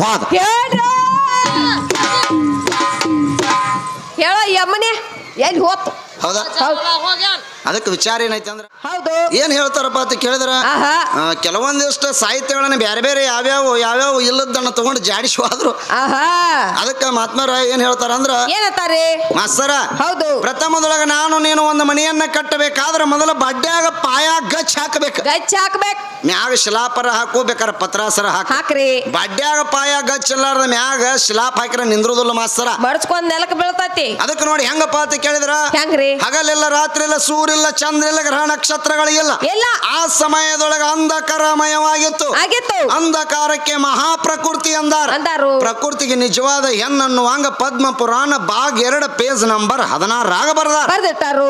ವಾದ. ಹೇಳ ಯಮ್ಮನೆ ಎಲ್ಲಿ ಹೋತು? ಹೌದಾ? ಹೌದು. ಅದಕ್ಕೆ ವಿಚಾರ ಏನೈತೆ ಅಂದ್ರೆ ಹೌದು. ಏನ್ ಹೇಳ್ತಾರಪ್ಪ ಅಂತ ಕೇಳಿದ್ರ? ಆಹಾ. ಕೆಲವೊಂದಿಷ್ಟು ಸಾಹಿತ್ಯಗಳನ್ನ ಬೇರೆ ಬೇರೆ ಯಾವ್ಯಾವ ಯಾವ್ಯಾವ ಇಲ್ಲದನ್ನ ತಗೊಂಡು ಜಾಡಿಸಿ ಹೋದ್ರು. ಆಹಾ. ಅದಕ್ಕೆ ಮಹಾತ್ಮರ ಏನ್ ಹೇಳ್ತಾರ ಅಂದ್ರ ಏನತ್ತಾರೆ ಮಾಸ್ತರ ಹೌದು. ಪ್ರಥಮದೊಳಗ ನಾನು ನೀನು ಒಂದು ಮನೆಯನ್ನ ಕಟ್ಟಬೇಕಾದ್ರೆ ಮೊದಲ ಬಡ್ಡ್ಯಾಗ ಪಾಯ ಗಚ್ ಹಾಕಬೇಕು. ಗಚ್ಚ ಹಾಕಬೇಕು. ಮ್ಯಾಗ ಶಿಲಾಪರ ಹಾಕು ಬೇಕಾರ ಪತ್ರಾಸರ ಹಾಕು. ಹಾಕ್ರಿ. ಬಡ್ಡ್ಯಾಗ ಪಾಯ ಗಚ್ ಇಲ್ಲಾರ್ದ ಮ್ಯಾಗ ಶಿಲಾಪ ಹಾಕಿರ ನಿಂದ್ರದಲ್ಲ ಮಾಸ್ತರ. ಬಡ್ಸ್ಕೊಂಡ್ ನೆಲಕ್ ಬೀಳ್ತತಿ. ಅದಕ್ಕೆ ನೋಡಿ ಹೆಂಗಪ್ಪ ಅಂತ ಕೇಳಿದ್ರ ಹೆಂಗ್ರಿ? ಹಗಲಿಲ್ಲ ರಾತ್ರಿ ಎಲ್ಲ ಸೂರಿಲ್ಲ ಚಂದ್ರ ಇಲ್ಲ ಗ್ರಹ ನಕ್ಷತ್ರಗಳಿಲ್ಲ ಎಲ್ಲ ಆ ಸಮಯದೊಳಗ ಅಂಧಕಾರಮಯವಾಗಿತ್ತು. ಆಗಿತ್ತು. ಅಂಧಕಾರಕ್ಕೆ ಮಹಾಪ್ರಕೃತಿ ಅಂದಾರ. ಅಂದಾರು. ಪ್ರಕೃತಿಗೆ ನಿಜವಾದ ಹೆಣ್ಣನ್ನುವಂಗ ಪದ್ಮ ಪುರಾಣ ಬಾಗ್ ಎರಡು ಪೇಜ್ ನಂಬರ್ ಹದಿನಾರಾಗ ಬರದಾರ.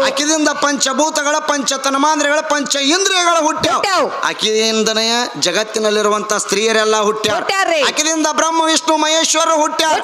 ಅಕಿದಿಂದ ಪಂಚಭೂತಗಳ ಪಂಚ ತನಮಾಂದ್ರಿಗಳ ಪಂಚ ಇಂದ್ರಿಯಗಳ ಹುಟ್ಟ್ಯಾವ. ಅಕಿದಿಂದನೇ ಜಗತ್ತಿನಲ್ಲಿರುವಂತ ಸ್ತ್ರೀಯರೆಲ್ಲ ಹುಟ್ಟ್ಯಾರ. ಅಕಿದಿಂದ ಬ್ರಹ್ಮ ವಿಷ್ಣು ಮಹೇಶ್ವರ ಹುಟ್ಟ್ಯಾರ.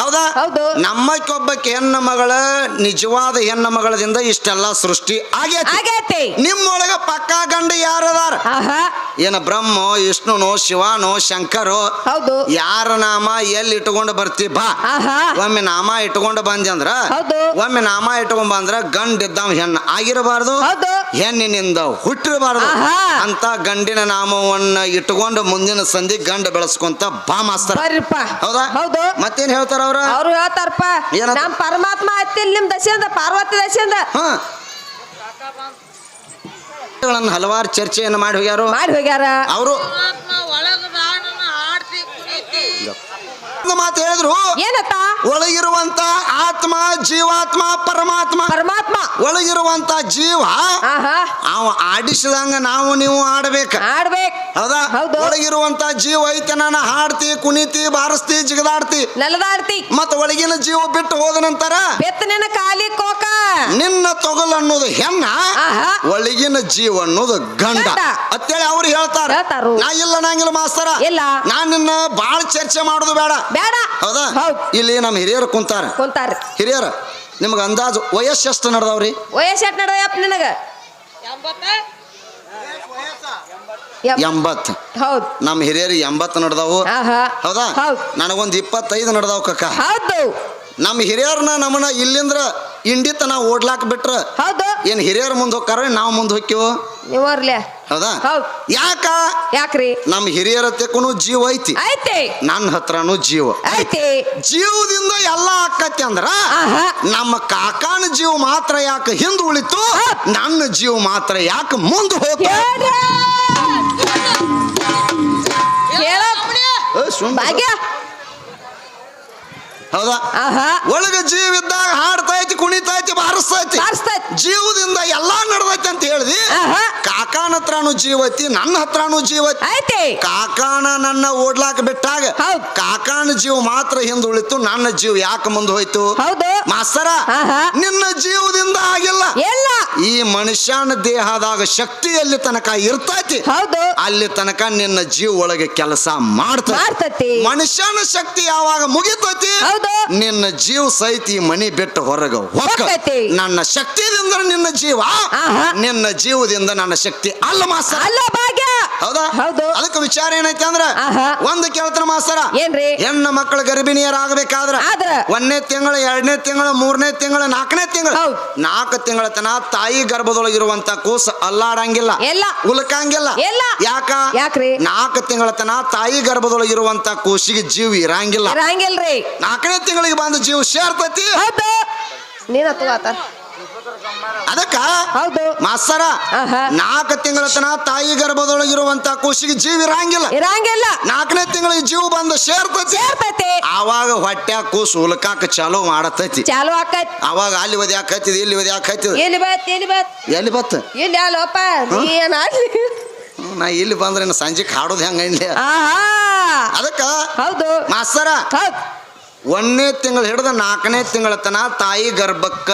ಹೌದಾ? ಹೌದು. ನಮ್ಮಕ್ಕೊಬ್ಬಕ್ಕೆ ಹೆಣ್ಣು ಮಗಳ ನಿಜವಾದ ಹೆಣ್ಣ ಮಗಳದಿಂದ ಇಷ್ಟೆಲ್ಲ ಸೃಷ್ಟಿ ಆಗೈತಿ. ಆಗೈತಿ. ನಿಮ್ಮೊಳಗ ಪಕ್ಕಾ ಗಂಡ ಯಾರದಾರ? ಆಹಾ. ಏನ ಬ್ರಹ್ಮ ವಿಷ್ಣುನು ಶಿವನು ಶಂಕರು ಹೌದು. ಯಾರ ನಾಮ ಎಲ್ಲಿ ಇಟ್ಕೊಂಡು ಬರ್ತಿ ಬಾ. ಆಹಾ. ಒಮ್ಮೆ ನಾಮ ಇಟ್ಕೊಂಡು ಬಂದಿ ಅಂದ್ರ ಹೌದು. ಒಮ್ಮೆ ನಾಮ ಇಟ್ಕೊಂಡ್ ಬಂದ್ರ ಗಂಡ ಇದ್ದಾವ ಹೆಣ್ಣ ಆಗಿರಬಾರ್ದು. ಹೌದು. ಹೆಣ್ಣಿನಿಂದ ಹುಟ್ಟಿರಬಾರ್ದು. ಆಹಾ. ಅಂತ ಗಂಡಿನ ನಾಮವನ್ನ ಇಟ್ಕೊಂಡು ಮುಂದಿನ ಸಂಧಿ ಗಂಡ ಬೆಳೆಸ್ಕೊಂತ ಬಾ ಮಾಸ್ತರ. ಬರ್ರಿಪ್ಪ. ಹೌದಾ? ಹೌದು. ಮತ್ತೇನ್ ಹೇಳ್ತಾರ ಅವ್ರ? ಅವ್ರು ಹೇಳ್ತಾರಪ್ಪ. ಏನಂತ? ನಮ್ ಪರಮಾತ್ಮ ಹತ್ತಿಲ್ ನಿಮ್ ದಶೆಯಿಂದ ಪಾರ್ವತಿ ದಶೆಯಿಂದ. ಹಾ. ಹಲವಾರು ಚರ್ಚೆಯನ್ನು ಮಾಡಿ ಹೋಗ್ಯಾರ. ಮಾಡಿ ಹೋಗ್ಯಾರ. ಅವರು ಒಂದು ಮಾತು ಹೇಳಿದ್ರು. ಏನತ್ತ? ಒಳಗಿರುವಂತ ಆತ್ಮ ಜೀವಾತ್ಮ ಪರಮಾತ್ಮ. ಪರಮಾತ್ಮ. ಒಳಗಿರುವಂತ ಜೀವ ಅವ ಆಡಿಸಿದಂಗ ನಾವು ನೀವು ಆಡ್ಬೇಕು. ಆಡ್ಬೇಕು. ಹೌದಾ. ಒಳಗಿರುವಂತ ಜೀವ ಐತೆ ನಾನು ಹಾಡ್ತಿ ಕುಣಿತಿ ಬಾರಿಸ್ತಿ ಜಿಗದಾಡ್ತಿ. ನೆಲದಾಡ್ತಿ. ಮತ್ತ ಒಳಗಿನ ಜೀವ ಬಿಟ್ಟು ಹೋದ ನಂತರ ಬೆತ್ತನಿನ ಕಾಲಿ ಕೋಕ. ನಿನ್ನ ತೊಗಲ್ ಅನ್ನೋದು ಹೆಣ್ಣ ಆಹಾ. ಒಳಗಿನ ಜೀವ ಅನ್ನೋದು ಗಂಡ. ಅಂತೇಳಿ ಅವ್ರು ಹೇಳ್ತಾರ ಹೇಳ್ತಾರು. ನಾ ಇಲ್ಲ ನಂಗಿಲ್ಲ ಮಾಸ್ತರ. ಇಲ್ಲ. ನಾನು ನಿನ್ನ ಬಾಳ ಚರ್ಚೆ ಮಾಡೋದು ಬೇಡ. ಬೇಡ. ಹೌದಾ? ಹೌದ್. ಇಲ್ಲಿ ನಮ್ಮ ಹಿರಿಯರು ಕುಂತಾರ. ಕುಂತಾರ. ಹಿರಿಯರ ನಿಮ್ಗೆ ಅಂದಾಜು ವಯಸ್ಸು ಎಷ್ಟು ನಡೆದವ್ರಿ? ವಯಸ್ಸು ಎಟ್ ನಡ್ದಯಪ್ಪ ನಿನಗ? ಎಂಬತ್ತ? ಎಪ್- ಎಂಬತ್ತು. ಹೌದು. ನಮ್ಮ ಹಿರಿಯರು ಎಂಬತ್ತು ನಡೆದವು. ಆಹಾ. ಹೌದಾ? ಹೌದ್. ನನಗೊಂದು ಇಪ್ಪತ್ತೈದು ನಡೆದವು ಕಕ್ಕ. ಹೌದು. ನಮ್ಮ ಹಿರಿಯರ್ನ ನಮ್ಮನ್ನ ಇಲ್ಲಿಂದ್ರ ಇಂಡಿತನ ಓಡ್ಲಾಕ್ ಬಿಟ್ರ ಹೌದು. ಏನ್ ಹಿರಿಯರ್ ಮುಂದೆ ಹೋಗ್ತಾರ ನಾವು ಮುಂದೆ ಹೋಕ್ಕಿವು? ಹೌದಾ? ಹೌದ್. ಯಾಕ? ಯಾಕ್ರಿ? ನಮ್ಮ ಹಿರಿಯರ ತೆಕ್ಕೂ ಜೀವ ಐತಿ. ಐತಿ. ನನ್ನ ಹತ್ರನು ಜೀವ. ಐತಿ. ಜೀವದಿಂದ ಎಲ್ಲ ಆಕತಿ ಅಂದ್ರ ನಮ್ಮ ಕಾಕಾನ ಜೀವ ಮಾತ್ರ ಯಾಕೆ ಹಿಂದ್ ಉಳಿತು? ನನ್ನ ಜೀವ ಮಾತ್ರ ಯಾಕೆ ಮುಂದೆ ಹೋತ? ಹೇಳ್ರ. ಹೌದಾ? ಆಹಾ. ಒಳಗ ಜೀವ ಇದ್ದಾಗ ಹಾಡ್ತೈತಿ ಕುಣಿತೈತಿ ಬಾರಿಸ್ತೈತಿ ಬಾರಿಸ್ತೈತಿ ಜೀವದಿಂದ ಎಲ್ಲಾ ನಡ್ದೈತಿ ಅಂತ ಹೇಳಿದಿ. ಆಹಾ. ಕಾಕಾನ ಹತ್ರನು ಜೀವತಿ ನನ್ನ ಹತ್ರನು ಜೀವ ಐತಿ. ಐತಿ ಕಾಕಾನ ನನ್ನ ಓಡ್ಲಾಕ ಬಿಟ್ಟಾಗ ಹೌದ್. ಕಾಕಾನ ಜೀವ ಮಾತ್ರ ಹಿಂದ ಉಳಿತು ನನ್ನ ಜೀವ ಯಾಕೆ ಮುಂದೆ ಹೋಯ್ತು? ಹೌದು. ಮಾಸ್ತರ ಆಹಾ. ನಿನ್ನ ಜೀವದಿಂದ ಆಗಿಲ್ಲ. ಎಲ್ಲ ಈ ಮನುಷ್ಯನ ದೇಹದಾಗ ಶಕ್ತಿ ಅಲ್ಲಿ ತನಕ ಇರ್ತೈತಿ. ಹೌದು. ಅಲ್ಲಿ ತನಕ ನಿನ್ನ ಜೀವ ಒಳಗೆ ಕೆಲಸ ಮಾಡ್ತೈತಿ. ಮಾಡ್ತತಿ. ಮನುಷ್ಯನ ಶಕ್ತಿ ಯಾವಾಗ ಮುಗಿತೈತಿ? ಹೌದು. ನಿನ್ನ ಜೀವ ಸಹಿತ ಈ ಮನಿ ಬಿಟ್ಟು ಹೊರಗ ಹೊಕ್ಕ ಹೊಕ್ಕೈತಿ. ನನ್ನ ಶಕ್ತಿದಿಂದ ನಿನ್ನ ಜೀವ ಆಹಾ. ನಿನ್ನ ಜೀವದಿಂದ ನನ್ನ ಶಕ್ತಿ ಅಲ್ಲ ಮಾಸ್ತರ ಅಲ್ಲ ಭಾಗ್ಯ ಹೌದಾ ಹೌದು. ಅದಕ್ಕೆ ವಿಚಾರ ಏನೈತೆ ಅಂದ್ರ ಆಹಾ. ಒಂದು ಕೇಳ್ತಾರ ಮಾಸ್ತರ ಏನ್ರಿ ಹೆಣ್ಣು ಮಕ್ಕಳು ಗರ್ಭಿಣಿಯರಾಗಬೇಕಾದ್ರ ಆದ್ರ? ಒಂದನೇ ತಿಂಗಳು ಎರಡನೇ ತಿಂಗಳು ಮೂರನೇ ತಿಂಗಳು ನಾಲ್ಕನೇ ತಿಂಗಳು ಹೌದ್. ನಾಲ್ಕು ತಿಂಗಳ ತನ ತಾಯಿ ಗರ್ಭದೊಳಗಿರುವಂತ ಕೂಸು ಅಲ್ಲಾಡಂಗಿಲ್ಲ ಎಲ್ಲ. ಉಲ್ಕಂಗಿಲ್ಲ ಎಲ್ಲ. ಯಾಕ ಯಾಕ್ರಿ? ನಾಲ್ಕು ತಿಂಗಳ ತನ ತಾಯಿ ಗರ್ಭದೊಳಗಿರುವಂತ ಕೂಸಿಗೆ ಜೀವ ಇರಂಗಿಲ್ಲ ಇರಂಗಿಲ್ರಿ ನಾಲ್ಕನೇ ತಿಂಗಳಿಗೆ ಬಂದು ಜೀವ ಸೇರ್ತೈತಿ ಹೌದು. ನೀನ ತಗೋತ. ಅದಕ್ಕ? ಹೌದು. ಮಾಸ್ತರ. ನಾಲ್ಕು ತಿಂಗಳ ತನ ತಾಯಿ ಗರ್ಭದೊಳಗಿರುವಂತ ಕೂಸಿಗೆ ಜೀವ ಇರಂಗಿಲ್ಲ. ಇರಂಗಿಲ್ಲ. ನಾಲ್ಕನೇ ತಿಂಗಳಿಗೆ ಜೀವ ಬಂದು ಸೇರ್ತೈತಿ ಅವಾಗ ಆವಾಗ ಹೊಟ್ಟೆ ಕೂಸು ಉಲ್ಕಾಕ ಚಾಲು ಮಾಡತೈತಿ. ಚಾಲು ಆಕೈತಿ. ಅವಾಗ ಅಲ್ಲಿ ಒದಿ ಆಕೈತಿ ಇಲ್ಲಿ ಒದಿ ಆಕೈತಿ ಎಲ್ಲಿ ಬತ್ ಎಲ್ಲಿ ಬತ್? ಎಲ್ಲಿ ಬತ್? ಇಲ್ಲಿ ಅಲ್ಲಪ್ಪ ಏನ್ ನಾ ಇಲ್ಲಿ ಬಂದ್ರೆ ಸಂಜೆ ಸಂಜೆಗೆ ಹಾಡೋದು ಹೆಂಗ ಅದಕ್ಕ ಹೌದು. ಮಾಸ್ತರ ಹೌದ್. ಒಂದನೇ ತಿಂಗಳು ಹಿಡಿದ ನಾಲ್ಕನೇ ತಿಂಗಳ ತನ ತಾಯಿ ಗರ್ಭಕ್ಕ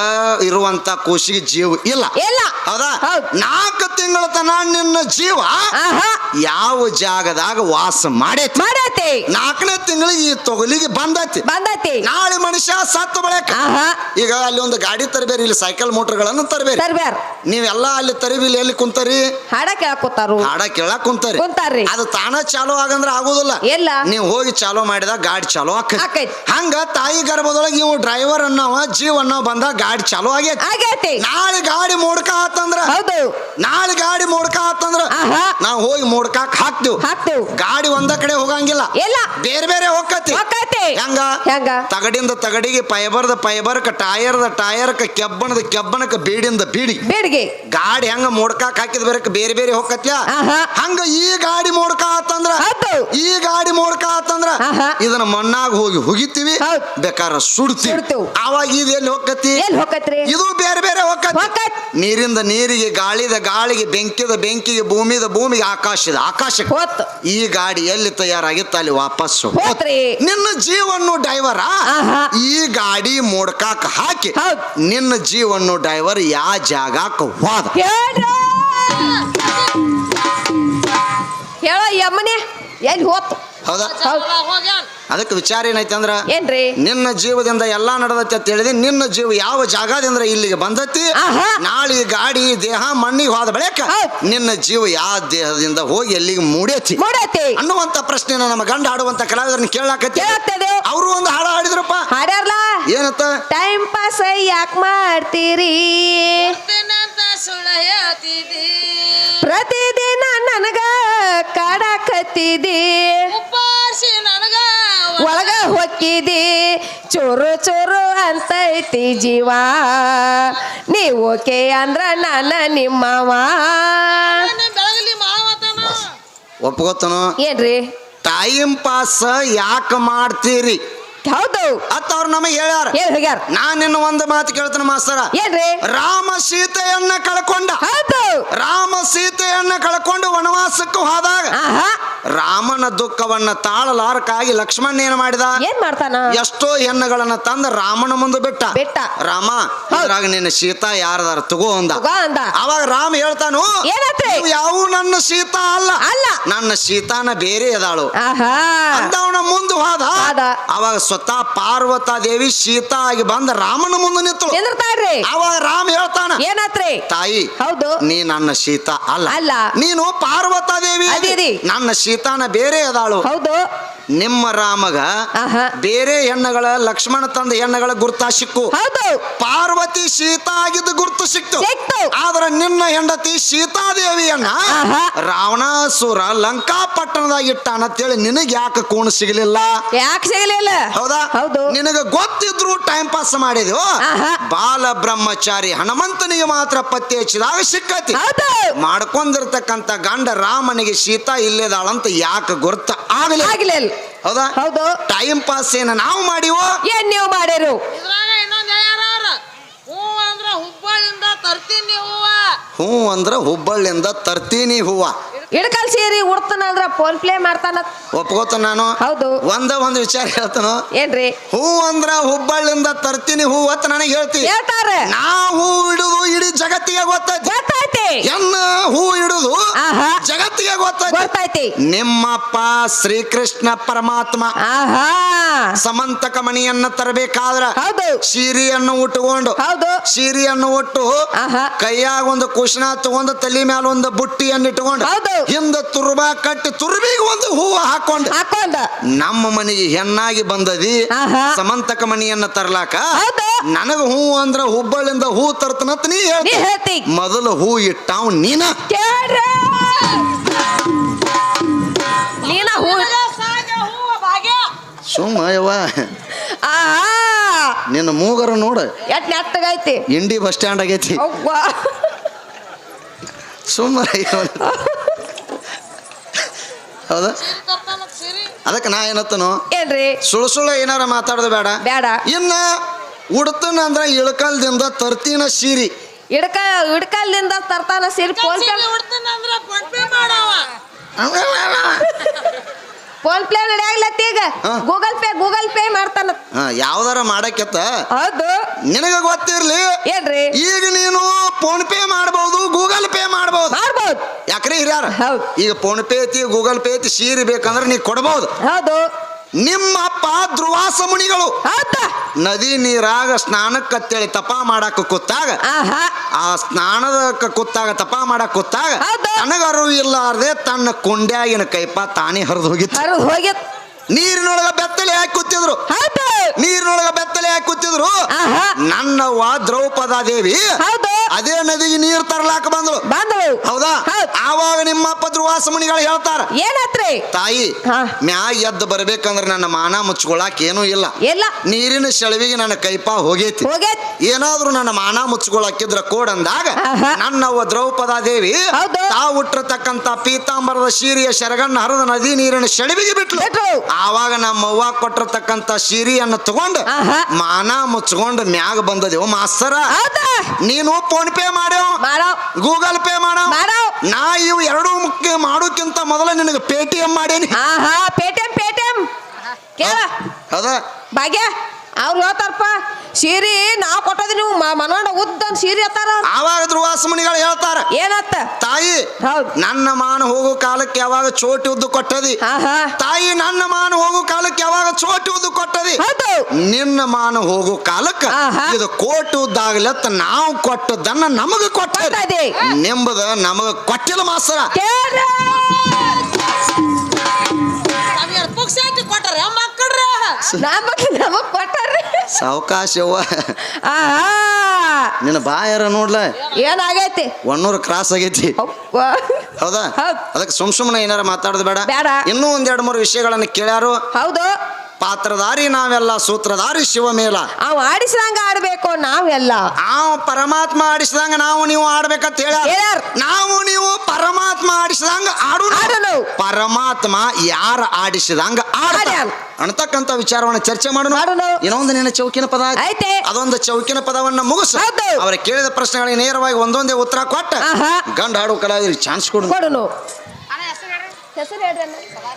ಇರುವಂತ ಕೂಸಿಗೆ ಜೀವ ಇಲ್ಲ. ಇಲ್ಲ. ಹೌದಾ. ನಾಲ್ಕು ತಿಂಗಳ ತನ ನಿನ್ನ ಜೀವ ಯಾವ ಜಾಗದಾಗ ವಾಸ ಮಾಡೈತಿ? ಮಾಡೈತಿ. ನಾಲ್ಕನೇ ತಿಂಗಳಿಗೆ ಈ ತೊಗಲಿಗೆ ಬಂದೈತಿ. ಬಂದೈತಿ. ನಾಳೆ ಮನುಷ್ಯ ಸತ್ತು ಬಳಕ ಈಗ ಅಲ್ಲಿ ಒಂದು ಗಾಡಿ ತರಬೇರಿ ಇಲ್ಲಿ ಸೈಕಲ್ ಮೋಟರ್ಗಳನ್ನು ತರಬೇರಿ. ತರಬೇರಿ ನೀವೆಲ್ಲ ಅಲ್ಲಿ ತರಿಬಿಲ್ ಎಲ್ಲಿ ಕುಂತರಿ? ಹಾಡ ಕೇಳಾಕೋತಾರು ಹಾಡ ಕೇಳಕ್ ಕುಂತಾರಿ. ಕುಂತಾರಿ ಅದು ತಾನ ಚಾಲೋ ಆಗಂದ್ರೆ ಆಗುದಿಲ್ಲ. ಇಲ್ಲ. ನೀವು ಹೋಗಿ ಚಾಲೋ ಮಾಡಿದಾಗ ಗಾಡಿ ಚಾಲೋ ಆಕೈತಿ. ಹಂಗ ತಾಯಿ ಗರ್ಭದೊಳಗೆ ಇವು ಡ್ರೈವರ್ ಅನ್ನವ ಜೀವ ಅನ್ನೋ ಬಂದ ಗಾಡಿ ಚಾಲು ಆಗೈತಿ. ಆಗೈತಿ. ನಾಳೆ ಗಾಡಿ ಮೋಡ್ಕ ಆತಂದ್ರ? ಹೌದು. ನಾಳೆ ಗಾಡಿ ಮೋಡ್ಕ ಆತಂದ್ರ? ಆಹಾ. ನಾವು ಹೋಗಿ ಮೋಡ್ಕಾಕ್ ಹಾಕ್ತಿವ್. ಹಾಕ್ತೇವ್. ಗಾಡಿ ಒಂದ ಕಡೆ ಹೋಗಂಗಿಲ್ಲ. ಇಲ್ಲ. ಬೇರೆ ಬೇರೆ ಹೋಗತಿ ಹೋಗೈತಿ ಹೆಂಗ? ಹೆಂಗ? ತಗಡಿಂದ ತಗಡಿಗೆ ಫೈಬರ್ದ ಫೈಬರ್ಕ ಟೈರ್ದ ಟಯರ್ಕ ಕೆಬ್ಬಣದ ಕೆಬ್ಬಣಕ ಬೀಡಿಂದ ಬೀಡಿ. ಬೀಡಿಗೆ. ಗಾಡಿ ಹೆಂಗ ಮೋಡ್ಕಾಕ್ ಹಾಕಿದ ಬೇರೆ ಬೇರೆ ಬೇರೆ ಹೋಗತ್ಯ ಹಂಗ ಈ ಗಾಡಿ ಮೋಡ್ಕ ಆತಂದ್ರ ಈ ಗಾಡಿ ಮೋಡ್ಕ ಆತಂದ್ರ ಇದನ್ನ ಮಣ್ಣಾಗ ಹೋಗಿ ಹುಗಿತೀವಿ. ಬೇಕಾರ ಸುಡ್ತೀವಿ. ಆವಾಗ ಅವಾಗ ಇದು ಎಲ್ಲಿ ಹೋಗತಿ ಇದು ಬೇರೆ ಬೇರೆ ಹೋಗತಿ ನೀರಿಂದ ನೀರಿಗೆ ಗಾಳಿದ ಗಾಳಿಗೆ ಬೆಂಕಿದ ಬೆಂಕಿಗೆ ಭೂಮಿದ ಭೂಮಿಗೆ ಆಕಾಶದ ಆಕಾಶಕ್ಕೆ. ಈ ಗಾಡಿ ಎಲ್ಲಿ ತಯಾರಾಗಿತ್ತು ಅಲ್ಲಿ ವಾಪಸ್ ನಿನ್ನ ಜೀವನ್ನು ಡೈವರ ಈ ಗಾಡಿ ಮೋಡ್ಕಾಕ ಹಾಕಿ ನಿನ್ನ ಜೀವನ್ನು ಡೈವರ್ ಯಾ ಜಾಗಕ್ಕೆ ಹೋದ? ಹೇಳೋ ಯಮ್ಮನೆ ಎಲ್ಲಿ ಹೋತ್? ಹೌದಾ? ಹೌದ್. ಹೋಗ್ಯಾನ. ಅದಕ್ಕೆ ವಿಚಾರ ಏನೈತೆ ಅಂದ್ರ ಏನ್ರಿ? ನಿನ್ನ ಜೀವದಿಂದ ಎಲ್ಲಾ ನಡೆದತ್ತೆ ಅಂತ ಹೇಳಿದೆ ನಿನ್ನ ಜೀವ ಯಾವ ಜಾಗದಿಂದ ಇಲ್ಲಿಗೆ ಬಂದತ್ತಿ ಆಹಾ. ನಾಳೆ ಈ ಗಾಡಿ ದೇಹ ಮಣ್ಣಿಗೆ ಹೋದ ಬಳಿಕ. ನಿನ್ನ ಜೀವ ಯಾವ ದೇಹದಿಂದ ಹೋಗಿ ಎಲ್ಲಿಗೆ ಮೂಡೇತಿ? ಮಾಡೈತಿ. ಅನ್ನುವಂತ ಪ್ರಶ್ನೆನ ನಮ್ಮ ಗಂಡ ಆಡುವಂತ ಕಲಾವಿದರನ್ನ ಕೇಳಾಕತ್ತಿ ಅವರು ಒಂದು ಹಾಡ ಹಾಡಿದ್ರಪ್ಪ. ಹಾಡ್ಯಾರಲ್ಲ ಏನತ್ತ? ಟೈಮ್ ಪಾಸ್ ಯಾಕೆ ಮಾಡ್ತೀರಿ? ಪ್ರತಿದಿನ ನನಗ ಕಾಡಾಕತ್ತಿದಿ. ಉಪಾಸಿ ನನಗ ಒಳಗ ಹೊಕ್ಕಿದಿ? ಚೂರು ಚೂರು ಅಂತೈತಿ ಜೀವ. ನೀ ಓಕೆ ಅಂದ್ರ ನಾನು ನಿಮ್ಮವ ಬೆಳಗಲಿ ಮಾವತನ ಒಪ್ಕೋತನು? ಏನ್ರಿ? ಟೈಮ್ ಪಾಸ್ ಯಾಕೆ ಮಾಡ್ತೀರಿ? ಹೌದು. ಅತ್ತ ಅವ್ರು ನಮಗೆ ಹೇಳ್ಯಾರ. ಏನ್ ನಾನು ನಿನ್ನ ಒಂದು ಮಾತು ಕೇಳ್ತೇನೆ ಮಾಸ್ತರ. ಏನ್ರಿ? ರಾಮ ಸೀತೆಯನ್ನ ಕಳ್ಕೊಂಡ. ಹೌದು. ರಾಮ ಸೀತೆಯನ್ನ ಕಳ್ಕೊಂಡು ವನವಾಸಕ್ಕೆ ಹೋದಾಗ ರಾಮನ ದುಃಖವನ್ನ ತಾಳಲಾರಕ್ಕಾಗಿ ಲಕ್ಷ್ಮಣ ಏನ್ ಮಾಡಿದ? ಏನ್ ಮಾಡ್ತಾನ? ಎಷ್ಟೋ ಹೆಣ್ಣುಗಳನ್ನ ತಂದ ರಾಮನ ಮುಂದೆ ಬಿಟ್ಟ. ಬಿಟ್ಟ. ರಾಮ ಅದ್ರಾಗ ನಿನ್ನ ಸೀತಾ ಯಾರದಾರ ತಗೋ ಅಂದ. ಅವಾಗ ರಾಮ ಹೇಳ್ತಾನು ಯಾವ ನನ್ನ ಸೀತಾ ಅಲ್ಲ. ಅಲ್ಲ. ನನ್ನ ಸೀತಾನ ಬೇರೆ ಇದಾಳು ಅಂದವನ ಮುಂದೆ ಹೋದ. ಅವಾಗ ಸ್ವತಃ ಪಾರ್ವತಾ ದೇವಿ ಸೀತಾ ಆಗಿ ಬಂದ ರಾಮನ ಮುಂದೆ ನಿಂತು ಅವಾಗ ರಾಮ ಹೇಳ್ತಾನ ಏನತ್ರಿ? ತಾಯಿ ಹೌದು. ನೀ ನನ್ನ ಸೀತಾ ಅಲ್ಲ. ಅಲ್ಲ. ನೀನು ಪಾರ್ವತಾದೇವಿ ಅದಿರಿ. ನನ್ನ ಸೀತಾನ ಬೇರೆ ಅದಾಳು ಹೌದು ನಿಮ್ಮ ರಾಮಗ ಆಹಾ ಬೇರೆ ಹೆಣ್ಣಗಳ ಲಕ್ಷ್ಮಣ ತಂದ ಹೆಣ್ಣಗಳ ಗುರ್ತ ಸಿಕ್ಕು ಹೌದು ಪಾರ್ವತಿ ಸೀತಾ ಆಗಿದ್ದ ಗುರ್ತು ಸಿಕ್ತು ಸಿಕ್ತು. ಆದ್ರ ನಿನ್ನ ಹೆಂಡತಿ ಸೀತಾದೇವಿಯನ್ನ ಆಹಾ. ರಾವಣಾಸುರ ಲಂಕಾಪಟ್ಟಣದಾಗ ಇಟ್ಟಾನ ಅಂತೇಳಿ ನಿನಗೆ ಯಾಕೆ ಕೋಣ ಸಿಗಲಿಲ್ಲ? ಯಾಕೆ ಸಿಗಲಿಲ್ಲ? ಹೌದಾ? ಹೌದು. ನಿನಗ ಗೊತ್ತಿದ್ರು ಟೈಮ್ ಪಾಸ್ ಮಾಡಿದ್ವು ಬಾಲ ಬ್ರಹ್ಮಚಾರಿ ಹನುಮಂತನಿಗೆ ಮಾತ್ರ ಪತ್ತೆ ಹಚ್ಚಿದಾಗ ಸಿಕ್ಕತಿ. ಮಾಡ್ಕೊಂಡಿರ್ತಕ್ಕಂತ ಗಂಡ ರಾಮನಿಗೆ ಸೀತಾ ಇಲ್ಲದಾಳಂತ ಯಾಕೆ ಗುರ್ತ ಆಗಲಿಲ್ಲ? ಹೌದಾ? ಹೌದು. ಟೈಮ್ ಪಾಸ್ ಏನ ನಾವು ಮಾಡಿವೋ? ಏನ್ ನೀವು ಮಾಡಿರು? ಹೂ ಅಂದ್ರ ಹುಬ್ಬಳ್ಳಿಯಿಂದ ತರ್ತೀನಿ ಹೂವ. ಇಡ್ಕಲ್ ಸೀರಿ ಉಡ್ತಾನ ಅಂದ್ರ ಫೋನ್ ಪ್ಲೇ ಮಾಡ್ತಾನ. ಒಪ್ಕೋತ ನಾನು. ಹೌದು. ಒಂದ ಒಂದ್ ವಿಚಾರ ಹೇಳ್ತಾನು. ಏನ್ರಿ? ಹೂ ಅಂದ್ರ ಹುಬ್ಬಳ್ಳಿಂದ ತರ್ತೀನಿ ಹೂ ಅಂತ ನನಗೆ ಹೇಳ್ತಿ. ಹೇಳ್ತಾರೆ. ನಾ ಹೂ ಇಡುದು ಇಡೀ ಜಗತ್ತಿಗೆ ಗೊತ್ತೈತಿ. ಗೊತ್ತೈತಿ ಎನ್ನ ಹೂ ಇಡುದು ಆಹಾ. ಜಗತ್ತಿಗೆ ಗೊತ್ತೈತಿ. ಗೊತ್ತೈತಿ ನಿಮ್ಮಪ್ಪ ಶ್ರೀಕೃಷ್ಣ ಪರಮಾತ್ಮ. ಆಹಾ. ಸಮಂತಕ ಮಣಿಯನ್ನ ತರಬೇಕಾದ್ರ ಹೌದು. ಸೀರಿಯನ್ನು ಉಟ್ಟುಕೊಂಡು ಹೌದು. ಸೀರಿಯನ್ನು ಉಟ್ಟು ಆಹಾ. ಕೈಯಾಗ ಒಂದು ಕುಶನ ತಗೊಂಡು ತಲೆ ಮ್ಯಾಲ ಒಂದು ಬುಟ್ಟಿಯನ್ನು ಇಟ್ಟುಕೊಂಡು ಹೌದು. ಹಿಂದ ತುರ್ಬಾ ಕಟ್ಟಿ ತುರ್ಬಿಗೆ ಒಂದು ಹೂವು ಹಾಕೊಂಡು. ಹಾಕೊಂಡ. ನಮ್ಮ ಮನೆಗೆ ಹೆಣ್ಣಾಗಿ ಬಂದದಿ. ಸಮಂತಕ ಮನೆಯನ್ನ ತರ್ಲಾಕ? ಹೌದು. ನನಗ ಹೂ ಅಂದ್ರ ಹುಬ್ಬಳ್ಳಿಂದ ಹೂ ತರ್ತನಂತ ನೀ ನೀ ಹೇಳ್ತಿ. ಮೊದಲು ಹೂ ಇಟ್ಟಾವ್ ನೀನ. ಸುಮ್ಮ ಯವ್ವ ನಿನ್ನ ಮೂಗರ ನೋಡ. ಇಂಡಿ ಬಸ್ ಸ್ಟ್ಯಾಂಡ್ ಆಗೈತಿ. ಸುಮ್ಮ ಹೌದಾ? ಸಿರಿ ತರ್ತಾನ ಸಿರಿ ಅದಕ್ಕೆ ನಾ ಏನತ್ತನು ಏನ್ರಿ? ಸುಳ್ಳು ಸುಳ್ಳು ಏನಾರ ಮಾತಾಡೋದು ಬೇಡ. ಬೇಡ. ಇನ್ನ ಉಡ್ತನ ಅಂದ್ರ ಇಳಕಲ್ದಿಂದ ತರ್ತೀನ ಸೀರಿ. ಇಡ್ಕ ಇಡ್ಕಲ್ದಿಂದ ತರ್ತಾನ ಸೀರಿ ಫೋನ್ ಪೇ ಸಿರಿ ಉಡ್ತೀನಿ ಅಂದ್ರ ಫೋನ್ ಪೇ ಮಾಡವ. ಫೋನ್ ಪೇ ನಡೆಯಾಗ್ಲತ್ತಿ ಈಗ. ಗೂಗಲ್ ಪೇ ಗೂಗಲ್ ಪೇ ಮಾಡ್ತಾನ. ಯಾವ್ದಾರ ಮಾಡಕ್ಕೆತ್ತ? ಹೌದು. ನಿನಗ ಗೊತ್ತಿರ್ಲಿ? ಏನ್ರಿ? ಈಗ ನೀನು ಫೋನ್ ಪೇ ಮಾಡಬಹುದು ಗೂಗಲ್ ಪೇ ಮಾಡಬಹುದು ಮಾಡಬಹುದು ಯಾಕ್ರಿ ಹಿರಿಯಾರ? ಹೌದ್. ಈಗ ಫೋನ್ ಪೇ ಐತಿ ಗೂಗಲ್ ಪೇ ಐತಿ ಸೀರೆ ಬೇಕಂದ್ರೆ ನೀ ಕೊಡಬಹುದು ಹೌದು. ನಿಮ್ಮ ಅಪ್ಪ ಧ್ರುವಾಸ ಮುನಿಗಳು. ಹೌದಾ. ನದಿ ನೀರಾಗ ಸ್ನಾನಕ್ಕತ್ತೇಳಿ ತಪಾ ಮಾಡಾಕ ಕೂತಾಗ. ಆಹಾ. ಆ ಸ್ನಾನದ ಕ- ಕೂತಾಗ ತಪಾ ಮಾಡಾಕ ಕೂತಾಗ. ಹೌದು. ತನಗ ಅರಿವು ಇಲ್ಲಾರ್ದೆ ತನ್ನ ಕುಂಡ್ಯಾಗಿನ ಕೈಪ ತಾನೇ ಹರಿದು ಹೋಗಿತ್ತು. ಹರಿದು ಹೋಗಿತ್ ನೀರಿನೊಳಗ ಬೆತ್ತಲೆ ಹಾಕಿ ಕೂತಿದ್ರು. ಹೌದು. ನೀರಿನೊಳಗ ಬೆತ್ತಲೆ ಹಾಕಿ ಕೂತಿದ್ರು? ನನ್ನವ್ವ ದ್ರೌಪದ ದೇವಿ ಅದೇ ನದಿಗೆ ನೀರ್ ತರ್ಲಾಕ ಬಂದ್ರು ಹೌದಾ? ಆವಾಗ ನಿಮ್ಮಪ್ಪ ಧ್ರುವಾಸ ಮುನಿಗಳು ಹೇಳ್ತಾರ ಏನತ್ರಿ? ತಾಯಿ. ಮ್ಯಾಗ ಎದ್ದು ಬರ್ಬೇಕಂದ್ರ ನನ್ನ ಮಾನ ಮುಚ್ಕೊಳಕ್ ಏನೂ ಇಲ್ಲ. ಇಲ್ಲ. ನೀರಿನ ಸೆಳವಿಗೆ ನನ್ನ ಕೈಪಾ ಹೋಗೈತಿ. ಹೋಗೈತ್. ಏನಾದ್ರೂ ನನ್ನ ಮಾನ ಕೋಡಂದಾಗ ಅಂದಾಗ ನನ್ನವ್ವ ದ್ರೌಪದ ದೇವಿ. ತಾವು ಹುಟ್ಟಿರ್ತಕ್ಕಂತ ಪೀತಾಂಬರದ ಶೀರಿಯ ಶರಗಣ್ಣ ಹರಿದ ನದಿ ನೀರಿನ ಸೆಳವಿಗೆ ಬಿಟ್ಲು. ಆವಾಗ ನಮ್ಮವ್ವ ಕೊಟ್ಟಿರತಕ್ಕಂತ ಶೀರಿಯನ್ನು ತಗೊಂಡು. ಮಾನ ಮುಚ್ಕೊಂಡು ಮ್ಯಾಗ ಬಂದದೇವ್ ಮಾಸ್ತರ ನೀನು ಫೋನ್ ಪೇ ಮಾಡ್ಯೋ? ಮಾಡೋ. ಗೂಗಲ್ ಪೇ ಮಾಡೋ? ಮಾಡೋ. ನಾ ಇವು ಎರಡು ಮುಖ್ಯ ಮಾಡೋಕ್ಕಿಂತ ಮೊದಲ ನಿನಗೆ ಪೇಟಿಎಂ ಮಾಡೇನಿ. ಅದ ಪೇಟಿಎಂ ಪೇಟಿಎಂ. ಕೇಳ. ಹೌದಾ? ಭಾಗ್ಯ ಅವ್ರು ಹೇಳ್ತಾರಪ್ಪ ಸೀರೆ ನಾ ಕೊಟ್ಟದ ನೀವು ಮನವಾಡ ಉದ್ದ ಸೀರಿ ಅತ್ತಾರ? ಆವಾಗ ಮುನಿಗಳು ಹೇಳ್ತಾರ ಏನತ್ತ? ತಾಯಿ ಹೌದ್. ನನ್ನ ಮಾನ ಹೋಗೋ ಕಾಲಕ್ಕೆ ಯಾವಾಗ ಚೋಟಿ ಉದ್ದು ಕೊಟ್ಟದಿ? ಆಹಾ. ತಾಯಿ ನನ್ನ ಮಾನ ಹೋಗೋ ಕಾಲಕ್ಕೆ ಯಾವಾಗ ಚೋಟಿ ಉದ್ದು ಕೊಟ್ಟದಿ? ಹೌದು. ನಿನ್ನ ಮಾನ ಹೋಗೋ ಕಾಲಕ್ಕ. ಇದು ಕೋಟಿ ಉದ್ದಾಗ್ಲತ್ತ ನಾವು ಕೊಟ್ಟದನ್ನ ನಮಗ ಕೊಟ್ಟದ. ನಿಂಬದ ನಮಗ ಕೊಟ್ಟಿಲ್ಲ ಮಾಸ್ತರ. ಕೊಟ್ಟಾರ ಮಕ್ಕಳ್ರಿ ನಮಗ್ ನಮಗ್ ಕೊಟ್ಟಾರ್ರಿ. ಸಾವಕಾಶ ಯವ್ವ ಆಹಾ ನಿನ್ನ ಬಾಯಾರ ನೋಡ್ಲ? ಏನಾಗೈತಿ? ಒನ್ನೂರು ಕ್ರಾಸ್ ಆಗೈತಿ. ಅವ್ವ. ಹೌದಾ? ಹೌದ್. ಅದಕ್ಕೆ ಸುಮ್ ಸುಮ್ಮನೆ ಏನಾರ ಮಾತಾಡೋದು ಬೇಡ. ಬೇಡ. ಇನ್ನೂ ಒಂದೆರಡು ಮೂರು ವಿಷಯಗಳನ್ನ ಕೇಳ್ಯಾರು. ಹೌದು. ಪಾತ್ರಧಾರಿ ನಾವೆಲ್ಲ ಸೂತ್ರಧಾರಿ ಶಿವಮೇಲ ಅವ್ ಆಡಿಸಿದಂಗ ಆಡ್ಬೇಕು ನಾವೆಲ್ಲ ಆ ಪರಮಾತ್ಮ ಆಡಿಸಿದಂಗ ನಾವು ನೀವು ಆಡ್ಬೇಕಂತ ಹೇಳ ಹೇಳ್ಯಾರ. ನಾವು ನೀವು ಪರಮಾತ್ಮ ಆಡಿಸಿದಂಗ ಆಡು ಆಡೋನು. ಪರಮಾತ್ಮ ಯಾರ ಆಡಿಸಿದಂಗ ಆಡ್ತಾನ ಆಡ್ಯಾನ. ಅನ್ನತಕ್ಕಂತ ವಿಚಾರವನ್ನ ಚರ್ಚೆ ಮಾಡೋಣ ಮಾಡೋಣ. ಇನ್ನೊಂದು ನಿನ್ನ ಚೌಕಿನ ಪದ ಐತಿ. ಅದೊಂದು ಚೌಕಿನ ಪದವನ್ನ ಮುಗಿಸು ಹೌದು. ಅವ್ರ ಕೇಳಿದ ಪ್ರಶ್ನೆಗಳಿಗೆ ನೇರವಾಗಿ ಒಂದೊಂದೇ ಉತ್ತರ ಕೊಟ್ಟ ಆಹಾ. ಗಂಡ ಹಾಡು ಕಲಾವಿದರಿಗೆ ಚಾನ್ಸ್ ಕೊಡು ಕೊಡುನು ಹೆಸರು ಹೇಳ್ರಿ ಅಣ್ಣ. ಏ, ಯಾ,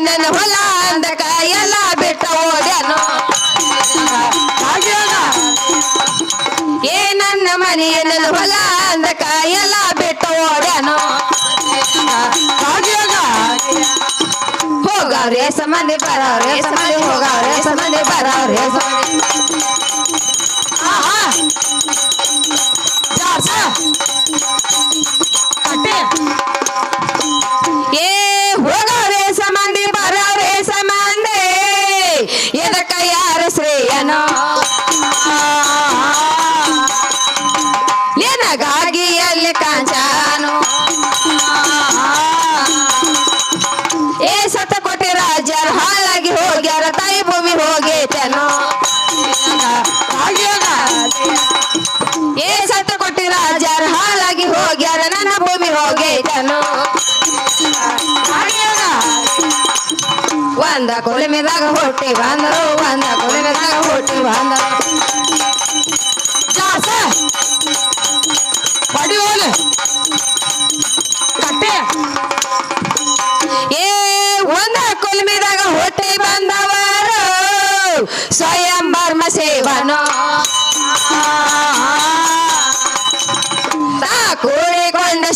ನನ್ನ ಹೊಲ ಅಂದಕ ಎಲ್ಲ ಬಿಟ್ಟ ಓಡ್ಯಾನು ಏ ನನ್ನ ಮನೆಯಲ್ಲಿ ಹೊಲ ಅಂದಕ ಎಲ್ಲ ಬಿಟ್ಟು ಓಡ್ಯಾನು ಹೋಗವ್ರೆ ಸಮಾಧಿ ಬರವ್ರೆ ಸಂಬಂಧಿ ಹೋಗವ್ರೆ ಸಮಾಧಿ ಬರವ್ರೆ ಸಂಬಂಧಿ ಹೋಗೈತೇನೋ ಒಂದ ಕೊಲಿಮೆದಾಗ ಹೊಟ್ಟಿ ಬಂದರು ಒಂದ ಕೊಲಿಮೆದಾಗ ಹೊಟ್ಟಿ ಬಂದರು ಜಾಸ ಪಡಿಯೋಲೆ ಕಟ್ಟೆ ಏ ಒಂದ ಕುಲ್ಮಿದಾಗ ಹೊಟ್ಟಿ ಬಂದವರು ಸ್ವಯಂ ಬರ್ಮ ಸೇವನು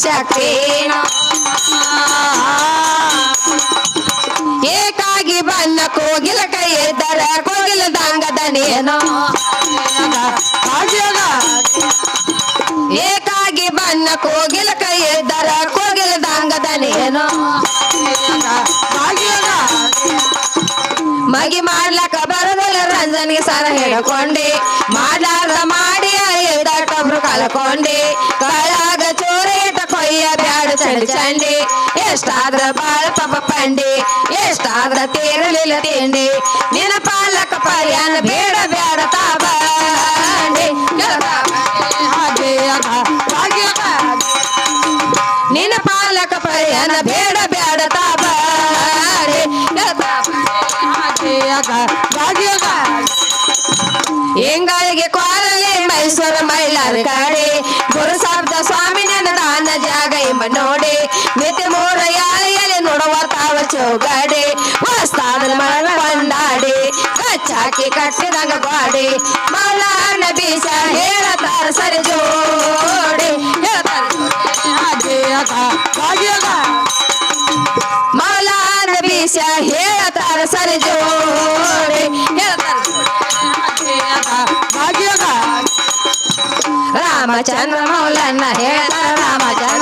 ಶಕ್ತಿನು ಏಕಾಗಿ ಬನ್ನ ಕೋಗಿಲ ಕೈ ಇದ್ದರ ಕೋಗಿಲ ದಾಂಗ ದನಿಯನು ಏಕಾಗಿ ಬನ್ನ ಕೋಗಿಲ ಕೈ ಇದ್ದರ ಕೋಗಿಲ ದಾಂಗ ದನಿಯನು ಮಗಿ ಮಾಡ್ಲಕ್ಕ ಬರದಲ್ಲ ರಂಜನ್ಗೆ ಸರ ಹಿಡ್ಕೊಂಡಿ. ಚಂಡಿ, ಎಷ್ಟಾದ್ರ ಬಾಳ ಪಾಪ ಪಂಡಿ, ಎಷ್ಟಾದ್ರ ತೇರಲಿಲ್ಲ ತಿಂಡಿ. ನಿನ ಪಾಲಕ ಪರ್ಯಾನ ಬೇಡ ಬೇಡ ತಾಬ ನಿನ ಪಾಲಕ ಪರ್ಯಾನ ಬೇಡ ಬೇಡ ತಾಬ ಹೆಂಗಾಯಿಗೆ ಕೋರಲಿ ಮೈಸೂರು ಮೈಲಾರ ಕಡೆ ಗುರುಸಾರ್ದ ಸ್ವಾಮಿ ನನ್ನ ನೋಡಿ. ನಿತ್ಯ ಮೂರ ಯಾಳೆಯಲ್ಲಿ ನೋಡುವ ತಾವ ಚೌಗಡೆ. ವಸ್ತಾದ ಮರಣ ಬಂದಾಡಿ. ಕಚ್ಚಾಕಿ ಕಟ್ಟಿದಂಗ ಬಾಡಿ. ಮಲಾನ ಬೀಸ ಹೇಳತಾರ ಸರಿ ಜೋಡಿ. ಹೇಳ್ತಾರ. ಮೌಲಾನ ಬೀಸ ಹೇಳತಾರ ಸರಿ ಜೋಡಿ. ರಾಮಚಂದ್ರ ಮೌಲನ್ನ ಹೇಳ್ತಾರ ರಾಮಚಂದ್ರ